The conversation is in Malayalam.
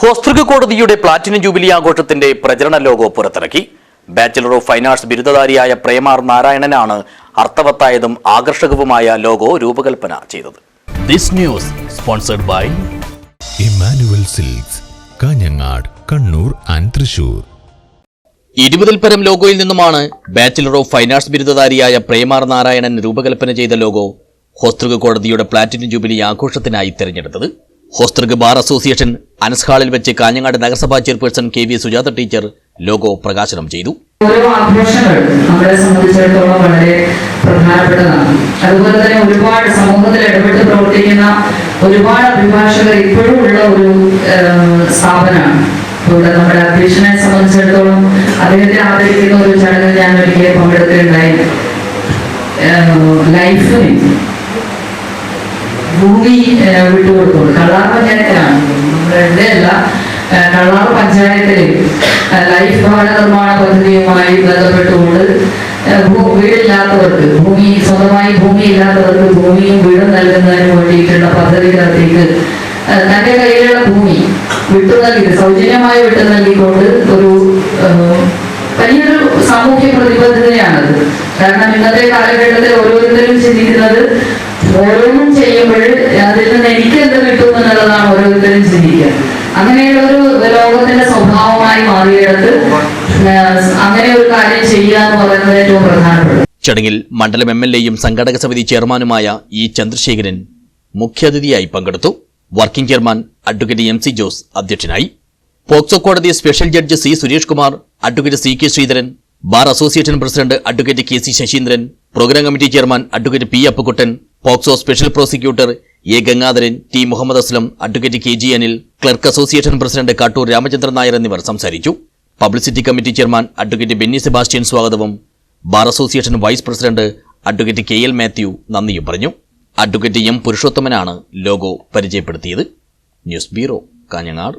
ഹോസ്തൃക കോടതിയുടെ പ്ലാറ്റിനം ജൂബിലി ആഘോഷത്തിന്റെ പ്രചരണ ലോഗോ പുറത്തിറക്കി. ബാച്ചലർ ഓഫ് ഫൈൻ ആർട്സ് ബിരുദധാരിയായ പ്രേമാർ നാരായണനാണ് അർത്ഥവത്തായതും ആകർഷകവുമായ ലോഗോ രൂപകൽപ്പന ചെയ്തത്. This news sponsored by Emmanuel silks Kanhangad Kannur and Thrissur ഇരുപതിൽ പരം ലോഗോയിൽ നിന്നുമാണ് ബാച്ചലർ ഓഫ് ഫൈൻ ആർട്സ് ബിരുദധാരിയായ പ്രേമാർ നാരായണൻ രൂപകൽപ്പന ചെയ്ത ലോഗോ ഹോസ്തൃക കോടതിയുടെ പ്ലാറ്റിനം ജൂബിലി ആഘോഷത്തിനായി തിരഞ്ഞെടുത്തത്. ഹോസ്തൃക ബാർ അസോസിയേഷൻ അനസ് ഹാളിൽ വെച്ച് കാഞ്ഞങ്ങാട് നഗരസഭാ chairperson K V Sujatha teacher logo പ്രകാശനം ചെയ്തു. ഓരോ ആഘോഷങ്ങളും നമ്മളെ സംബന്ധിച്ചിടത്തോളം വളരെ പ്രധാനപ്പെട്ടതാണ്. അതുപോലെ തന്നെ ഒരുപാട് സമൂഹത്തിൽ ഇടപെട്ട് പ്രവർത്തിക്കുന്ന ഒരുപാട് അഭിഭാഷകർ ഇപ്പോഴും ഉള്ള ഒരു സ്ഥാപനമാണ്. ഇവിടെ നമ്മുടെ അധ്യക്ഷനെ സംബന്ധിച്ചിടത്തോളം അദ്ദേഹത്തെ ആദരിക്കുന്ന ഒരു ചടങ്ങിൽ ഞാൻ ഒരിക്കൽ പങ്കെടുത്തിട്ടുണ്ടായി ലൈഫിന് ഭൂമി വിട്ടു വിട്ടുകൊടുക്കുന്നു കള്ളാർ പഞ്ചായത്തിലാണ്. നമ്മുടെ ഇവിടെ അല്ല കള്ളാർ പഞ്ചായത്തിൽ ലൈഫ് ഭവന നിർമ്മാണ പദ്ധതിയുമായി ബന്ധപ്പെട്ടുകൊണ്ട് വീടില്ലാത്തവർക്ക് ഭൂമി സ്വന്തമായി ഭൂമി ഇല്ലാത്തവർക്ക് ഭൂമിയും വീടും നൽകുന്നതിന് വേണ്ടിയിട്ടുള്ള പദ്ധതിക്കകത്തേക്ക് തന്റെ കയ്യിലുള്ള ഭൂമി വിട്ടു നൽകി സൗജന്യമായി വിട്ടു നൽകിക്കൊണ്ട് ഒരു വലിയൊരു സാമൂഹ്യ പ്രതിബദ്ധതയാണത്. കാരണം ഇന്നത്തെ കാലഘട്ടത്തിൽ ഓരോരുത്തരും ചിന്തിക്കുന്നത് ഓരോന്നും ചെയ്യുമ്പോൾ അതിൽ നിന്ന് എനിക്ക് എന്ത് കിട്ടും എന്നുള്ളതാണ് ഓരോരുത്തരും ചിന്തിക്കുക. അങ്ങനെയുള്ള ഒരു ലോകത്തിന്റെ സ്വഭാവമായി മാറിയെടുത്ത് അങ്ങനെ ഒരു കാര്യം ചെയ്യുക എന്ന് പറയുന്നത് ഏറ്റവും പ്രധാനപ്പെട്ടത്. ചടങ്ങിൽ മണ്ഡലം എം എൽ എയും സംഘടക സമിതി ചെയർമാനുമായ ഇ ചന്ദ്രശേഖരൻ മുഖ്യാതിഥിയായി പങ്കെടുത്തു. Working chairman advocate M C Jose അധ്യക്ഷനായി. പോക്സോ കോടതി special judge C Suresh Kumar advocate C K Sreedharan bar association president advocate K C Saseendran programme committee chairman advocate P Appukuttan POCSO special prosecutor A Gangadharan T Muhammad Aslam advocate K G Anil clerk association president Kattoor Ramachandran Nair എന്നിവർ സംസാരിച്ചു. Publicity committee chairman advocate Benny Sebastian സ്വാഗതവും bar association vice president advocate K L Mathew നന്ദിയും പറഞ്ഞു. അഡ്വക്കേറ്റ് എം പുരുഷോത്തമനാണ് ലോഗോ പരിചയപ്പെടുത്തിയത്. News bureau Kanhangad.